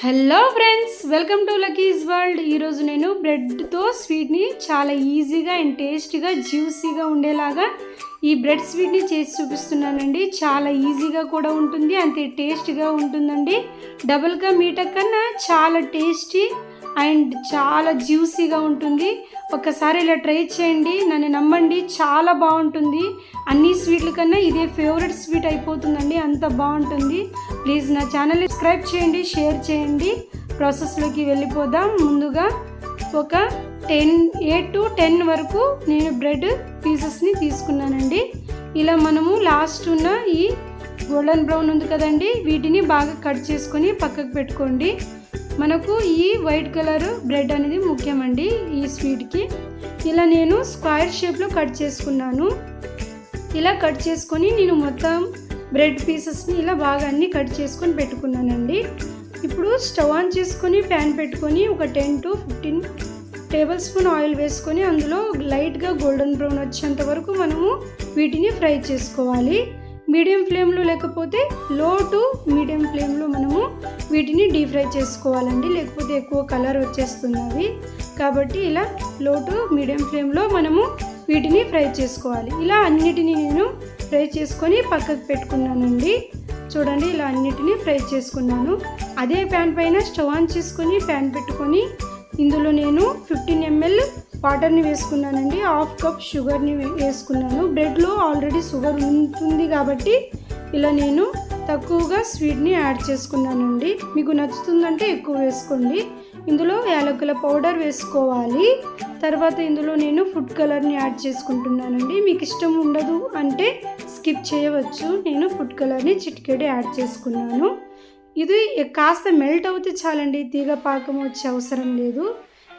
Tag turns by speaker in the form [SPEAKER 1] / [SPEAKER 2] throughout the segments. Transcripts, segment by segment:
[SPEAKER 1] Hello friends welcome to Lucky's world ఈరోజు నేను బ్రెడ్తో స్వీట్ని చాలా ఈజీగా అండ్ టేస్ట్గా జ్యూసీగా ఉండేలాగా ఈ బ్రెడ్ స్వీట్ని చేసి చూపిస్తున్నానండి. చాలా ఈజీగా కూడా ఉంటుంది అంతే టేస్టీగా ఉంటుందండి. డబుల్గా మీట కన్నా చాలా టేస్టీ అండ్ చాలా జ్యూసీగా ఉంటుంది. ఒకసారి ఇలా ట్రై చేయండి నన్ను నమ్మండి చాలా బాగుంటుంది. అన్ని స్వీట్ల కన్నా ఇదే ఫేవరెట్ స్వీట్ అయిపోతుందండి అంత బాగుంటుంది. ప్లీజ్ నా ఛానల్ సబ్స్క్రైబ్ చేయండి షేర్ చేయండి. ప్రాసెస్లోకి వెళ్ళిపోదాం. ముందుగా ఒక టెన్ ఎయిట్ టు టెన్ వరకు నేను బ్రెడ్ పీసెస్ని తీసుకున్నానండి. ఇలా మనము లాస్ట్ ఉన్న ఈ గోల్డెన్ బ్రౌన్ ఉంది కదండి వీటిని బాగా కట్ చేసుకొని పక్కకు పెట్టుకోండి. మనకు ఈ వైట్ కలర్ బ్రెడ్ అనేది ముఖ్యమండి ఈ స్వీట్కి. ఇలా నేను స్క్వేర్ షేప్లో కట్ చేసుకున్నాను. ఇలా కట్ చేసుకొని నేను మొత్తం బ్రెడ్ పీసెస్ని ఇలా బాగా అన్ని కట్ చేసుకొని పెట్టుకున్నానండి. ఇప్పుడు స్టవ్ ఆన్ చేసుకొని ప్యాన్ పెట్టుకొని ఒక ten to fifteen table spoon oil వేసుకొని అందులో లైట్గా గోల్డెన్ బ్రౌన్ వచ్చేంత వరకు మనము వీటిని ఫ్రై చేసుకోవాలి. మీడియం ఫ్లేమ్లో లేకపోతే లో టు మీడియం ఫ్లేమ్లో మనము వీటిని డీప్ ఫ్రై చేసుకోవాలండి. లేకపోతే ఎక్కువ కలర్ వచ్చేస్తున్నవి కాబట్టి ఇలా లో టు మీడియం ఫ్లేమ్లో మనము వీటిని ఫ్రై చేసుకోవాలి. ఇలా అన్నిటిని నేను ఫ్రై చేసుకొని పక్కకు పెట్టుకున్నానండి చూడండి ఇలా అన్నిటిని ఫ్రై చేసుకున్నాను. అదే ప్యాన్ పైన స్టవ్ ఆన్ చేసుకొని ప్యాన్ పెట్టుకొని ఇందులో నేను ఫిఫ్టీన్ ఎంఎల్ వాటర్ని వేసుకున్నానండి. హాఫ్ కప్ షుగర్ని వే- వేసుకున్నాను. బ్రెడ్లో ఆల్రెడీ షుగర్ ఉంటుంది కాబట్టి ఇలా నేను తక్కువగా స్వీట్ని యాడ్ చేసుకున్నానండి. మీకు నచ్చుతుందంటే ఎక్కువ వేసుకోండి. ఇందులో యాలకుల పౌడర్ వేసుకోవాలి. తర్వాత ఇందులో నేను ఫుడ్ కలర్ని యాడ్ చేసుకుంటున్నానండి. మీకు ఇష్టం ఉండదు అంటే స్కిప్ చేయవచ్చు. నేను ఫుడ్ కలర్ని చిటికెడి యాడ్ చేసుకున్నాను. ఇది కాస్త మెల్ట్ అవుతే చాలండి. తీగ పాకం వచ్చే అవసరం లేదు.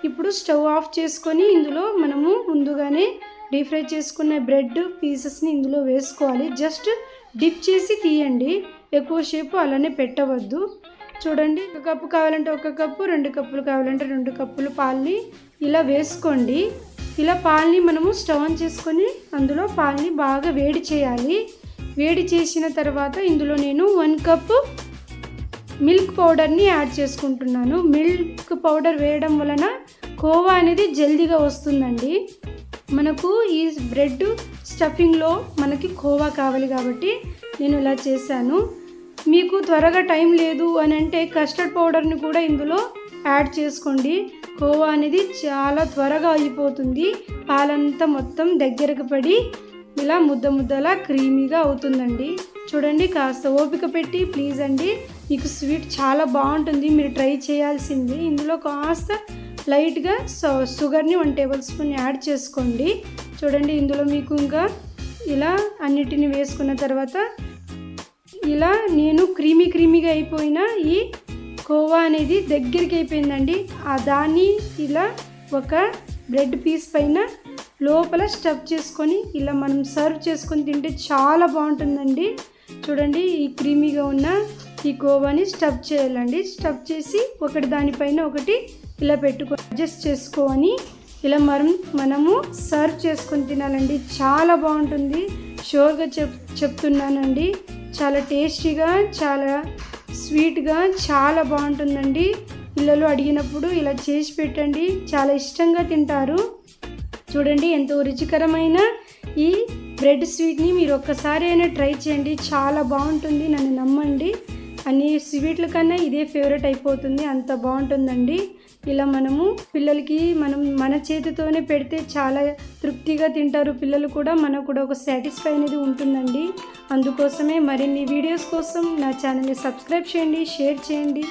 [SPEAKER 1] ఇప్పుడు స్టవ్ ఆఫ్ చేసుకొని ఇందులో మనము ముందుగానే డీప్ ఫ్రై చేసుకున్న బ్రెడ్ పీసెస్ని ఇందులో వేసుకోవాలి. జస్ట్ డిప్ చేసి తీయండి. ఎక్కువసేపు అలానే పెట్టవద్దు. చూడండి ఒక కప్పు కావాలంటే ఒక కప్పు రెండు కప్పులు కావాలంటే రెండు కప్పులు పాలని ఇలా వేసుకోండి. ఇలా పాలని మనము స్టవ్ ఆన్ చేసుకొని అందులో పాలని బాగా వేడి చేయాలి. వేడి చేసిన తర్వాత ఇందులో నేను వన్ కప్పు మిల్క్ పౌడర్ని యాడ్ చేసుకుంటున్నాను. మిల్క్ పౌడర్ వేయడం వలన కోవా అనేది జల్దీగా వస్తుందండి. మనకు ఈ బ్రెడ్ స్టఫింగ్లో మనకి కోవా కావాలి కాబట్టి నేను ఇలా చేశాను. మీకు త్వరగా టైం లేదు అని అంటే కస్టర్డ్ పౌడర్ని కూడా ఇందులో యాడ్ చేసుకోండి. కోవా అనేది చాలా త్వరగా అయిపోతుంది. పాలంతా మొత్తం దగ్గరకు పడి ఇలా ముద్ద ముద్దలా క్రీమీగా అవుతుందండి. చూడండి కాస్త ఓపిక పెట్టి ప్లీజ్ అండి మీకు స్వీట్ చాలా బాగుంటుంది. మీరు ట్రై చేయాల్సింది. ఇందులో కాస్త లైట్గా సో- షుగర్ని వన్ టేబుల్ స్పూన్ యాడ్ చేసుకోండి. చూడండి ఇందులో మీకు ఇంకా ఇలా అన్నిటిని వేసుకున్న తర్వాత ఇలా నేను క్రీమీ క్రీమీగా అయిపోయిన ఈ కోవా అనేది దగ్గరికి అయిపోయిందండి. ఆ దాన్ని ఇలా ఒక బ్రెడ్ పీస్ పైన లోపల స్టఫ్ చేసుకొని ఇలా మనం సర్వ్ చేసుకొని తింటే చాలా బాగుంటుందండి. చూడండి ఈ క్రీమీగా ఉన్న ఈ కోవాని స్టఫ్ చేయాలండి. స్టఫ్ చేసి ఒకటి దానిపైన ఒకటి ఇలా పెట్టుకో అడ్జస్ట్ చేసుకొని ఇలా మనం మనము సర్వ్ చేసుకొని తినాలండి. చాలా బాగుంటుంది. షోర్గా చెప్ చెప్తున్నానండి. చాలా టేస్టీగా చాలా స్వీట్గా చాలా బాగుంటుందండి. పిల్లలు అడిగినప్పుడు ఇలా చేసి పెట్టండి. చాలా ఇష్టంగా తింటారు. చూడండి ఎంతో రుచికరమైన ఈ బ్రెడ్ స్వీట్ని మీరు ఒక్కసారి అయినా ట్రై చేయండి. చాలా బాగుంటుంది. నన్ను నమ్మండి. అన్ని స్వీట్ల కన్నా ఇదే ఫేవరెట్ అయిపోతుంది. అంత బాగుంటుందండి. ఇలా మనము పిల్లలకి మనం మన చేతితోనే పెడితే చాలా తృప్తిగా తింటారు. పిల్లలు కూడా మనకు కూడా ఒక సాటిస్ఫై అనేది ఉంటుందండి. అందుకోసమే మరిన్ని వీడియోస్ కోసం నా ఛానల్ని సబ్స్క్రైబ్ చేయండి షేర్ చేయండి.